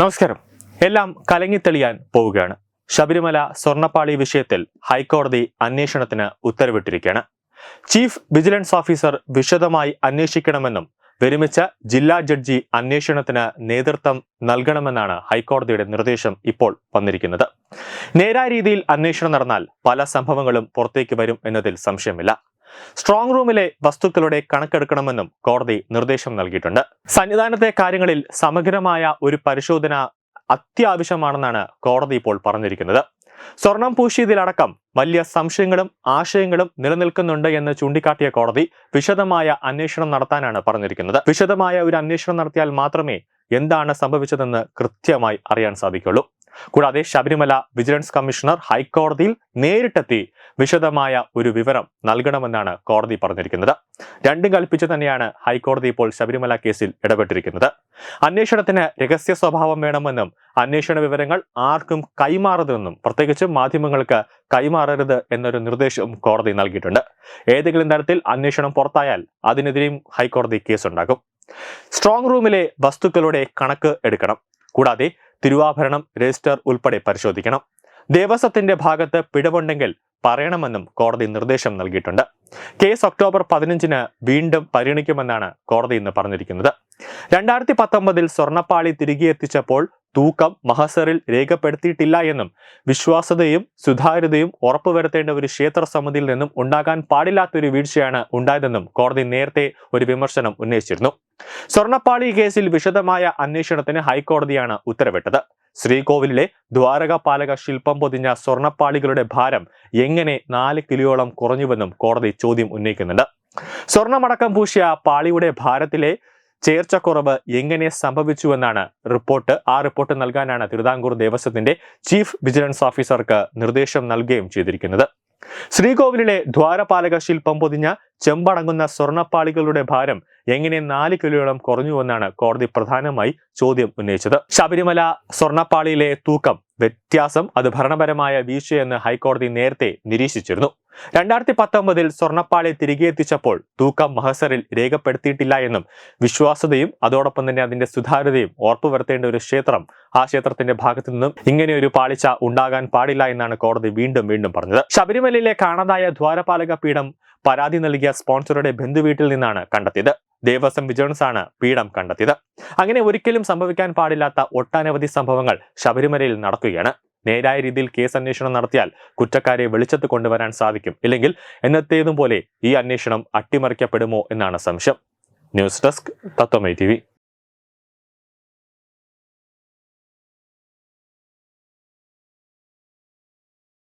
നമസ്കാരം. എല്ലാം കലങ്ങിത്തെളിയാൻ പോവുകയാണ്. ശബരിമല സ്വർണപ്പാളി വിഷയത്തിൽ ഹൈക്കോടതി അന്വേഷണത്തിന് ഉത്തരവിട്ടിരിക്കുകയാണ്. ചീഫ് വിജിലൻസ് ഓഫീസർ വിശദമായി അന്വേഷിക്കണമെന്നും വിരമിച്ച ജില്ലാ ജഡ്ജി അന്വേഷണത്തിന് നേതൃത്വം നൽകണമെന്നാണ് ഹൈക്കോടതിയുടെ നിർദ്ദേശം ഇപ്പോൾ വന്നിരിക്കുന്നത്. നേരായ രീതിയിൽ അന്വേഷണം നടന്നാൽ പല സംഭവങ്ങളും പുറത്തേക്ക് വരും എന്നതിൽ സംശയമില്ല. സ്ട്രോങ് റൂമിലെ വസ്തുക്കളുടെ കണക്കെടുക്കണമെന്നും കോടതി നിർദ്ദേശം നൽകിയിട്ടുണ്ട്. സന്നിധാനത്തെ കാര്യങ്ങളിൽ സമഗ്രമായ ഒരു പരിശോധന അത്യാവശ്യമാണെന്നാണ് കോടതി ഇപ്പോൾ പറഞ്ഞിരിക്കുന്നത്. സ്വർണം പൂശിയതിലടക്കം വലിയ സംശയങ്ങളും ആശയങ്ങളും നിലനിൽക്കുന്നുണ്ട് എന്ന് ചൂണ്ടിക്കാട്ടിയ കോടതി വിശദമായ അന്വേഷണം നടത്താനാണ് പറഞ്ഞിരിക്കുന്നത്. വിശദമായ ഒരു അന്വേഷണം നടത്തിയാൽ മാത്രമേ എന്താണ് സംഭവിച്ചതെന്ന് കൃത്യമായി അറിയാൻ സാധിക്കുള്ളൂ കൂടാതെ ശബരിമല വിജിലൻസ് കമ്മീഷണർ ഹൈക്കോടതിയിൽ നേരിട്ടെത്തി വിശദമായ ഒരു വിവരം നൽകണമെന്നാണ് കോടതി പറഞ്ഞിരിക്കുന്നത്. രണ്ടും കൽപ്പിച്ച് തന്നെയാണ് ഹൈക്കോടതി ഇപ്പോൾ ശബരിമല കേസിൽ ഇടപെട്ടിരിക്കുന്നത്. അന്വേഷണത്തിന് രഹസ്യ സ്വഭാവം വേണമെന്നും അന്വേഷണ വിവരങ്ങൾ ആർക്കും കൈമാറരുതെന്നും പ്രത്യേകിച്ച് മാധ്യമങ്ങൾക്ക് കൈമാറരുത് എന്നൊരു നിർദ്ദേശവും കോടതി നൽകിയിട്ടുണ്ട്. ഏതെങ്കിലും തരത്തിൽ അന്വേഷണം പുറത്തായാൽ അതിനെതിരെയും ഹൈക്കോടതി കേസുണ്ടാകും. സ്ട്രോങ് റൂമിലെ വസ്തുക്കളുടെ കണക്ക് എടുക്കണം. കൂടാതെ തിരുവാഭരണം രജിസ്റ്റർ ഉൾപ്പെടെ പരിശോധിക്കണം. ദേവസ്വത്തിന്റെ ഭാഗത്ത് പിഴവുണ്ടെങ്കിൽ പറയണമെന്നും കോടതി നിർദ്ദേശം നൽകിയിട്ടുണ്ട്. കേസ് ഒക്ടോബർ പതിനഞ്ചിന് വീണ്ടും പരിഗണിക്കുമെന്നാണ് കോടതി ഇന്ന് പറഞ്ഞിരിക്കുന്നത്. രണ്ടായിരത്തി പത്തൊമ്പതിൽ സ്വർണപ്പാളി തിരികെ എത്തിച്ചപ്പോൾ തൂക്കം മഹസറിൽ രേഖപ്പെടുത്തിയിട്ടില്ല എന്നും വിശ്വാസതയും സുതാര്യതയും ഉറപ്പുവരുത്തേണ്ട ഒരു ക്ഷേത്ര സമിതിയിൽ നിന്നും ഉണ്ടാകാൻ പാടില്ലാത്തൊരു വീഴ്ചയാണ് ഉണ്ടായതെന്നും കോടതി നേരത്തെ ഒരു വിമർശനം ഉന്നയിച്ചിരുന്നു. സ്വർണപ്പാളി കേസിൽ വിശദമായ അന്വേഷണത്തിന് ഹൈക്കോടതിയാണ് ഉത്തരവിട്ടത്. ശ്രീകോവിലിലെ ദ്വാരകപാലക ശില്പം പൊതിഞ്ഞ സ്വർണപ്പാളികളുടെ ഭാരം എങ്ങനെ നാല് കിലോയോളം കുറഞ്ഞുവെന്നും കോടതി ചോദ്യം ഉന്നയിക്കുന്നുണ്ട്. സ്വർണമടക്കം പൂശിയ പാളിയുടെ ഭാരത്തിലെ ചേർച്ചക്കുറവ് എങ്ങനെ സംഭവിച്ചുവെന്നാണ് റിപ്പോർട്ട്. ആ റിപ്പോർട്ട് നൽകാനാണ് തിരുവിതാംകൂർ ദേവസ്വത്തിന്റെ ചീഫ് വിജിലൻസ് ഓഫീസർക്ക് നിർദ്ദേശം നൽകുകയും ചെയ്തിരിക്കുന്നത്. ശ്രീകോവിലിലെ ദ്വാരപാലക ശില്പം പൊതിഞ്ഞ ചെമ്പടങ്ങുന്ന സ്വർണപ്പാളികളുടെ ഭാരം എങ്ങനെ നാല് കിലോയോളം കുറഞ്ഞുവെന്നാണ് കോടതി പ്രധാനമായി ചോദ്യം ഉന്നയിച്ചത്. ശബരിമല സ്വർണപ്പാളിയിലെ തൂക്കം വ്യത്യാസം അത് ഭരണപരമായ വീഴ്ചയെന്ന് ഹൈക്കോടതി നേരത്തെ നിരീക്ഷിച്ചിരുന്നു. രണ്ടായിരത്തി പത്തൊമ്പതിൽ സ്വർണപ്പാളി തിരികെ എത്തിച്ചപ്പോൾ തൂക്കം മഹസറിൽ രേഖപ്പെടുത്തിയിട്ടില്ല എന്നും വിശ്വാസതയും അതോടൊപ്പം തന്നെ അതിന്റെ സുതാര്യതയും ഉറപ്പുവരുത്തേണ്ട ഒരു ക്ഷേത്രം ആ ക്ഷേത്രത്തിന്റെ ഭാഗത്തു നിന്നും ഇങ്ങനെ ഒരു പാളിച്ച ഉണ്ടാകാൻ പാടില്ല എന്നാണ് കോടതി വീണ്ടും വീണ്ടും പറഞ്ഞത്. ശബരിമലയിലെ കാണാതായ ദ്വാരപാലക പീഠം പരാതി നൽകിയ സ്പോൺസറുടെ ബന്ധുവീട്ടിൽ നിന്നാണ് കണ്ടെത്തിയത്. ദേവസ്വം വിജിലൻസ് ആണ് പീഠം കണ്ടെത്തിയത്. അങ്ങനെ ഒരിക്കലും സംഭവിക്കാൻ പാടില്ലാത്ത ഒട്ടനവധി സംഭവങ്ങൾ ശബരിമലയിൽ നടക്കുകയാണ്. നേരായ രീതിയിൽ കേസ് അന്വേഷണം നടത്തിയാൽ കുറ്റക്കാരെ വെളിച്ചത്ത് കൊണ്ടുവരാൻ സാധിക്കും. ഇല്ലെങ്കിൽ എന്നത്തേതും പോലെ ഈ അന്വേഷണം അട്ടിമറിക്കപ്പെടുമോ എന്നാണ് സംശയം. ന്യൂസ് ഡെസ്ക് തത്വമൈ ടി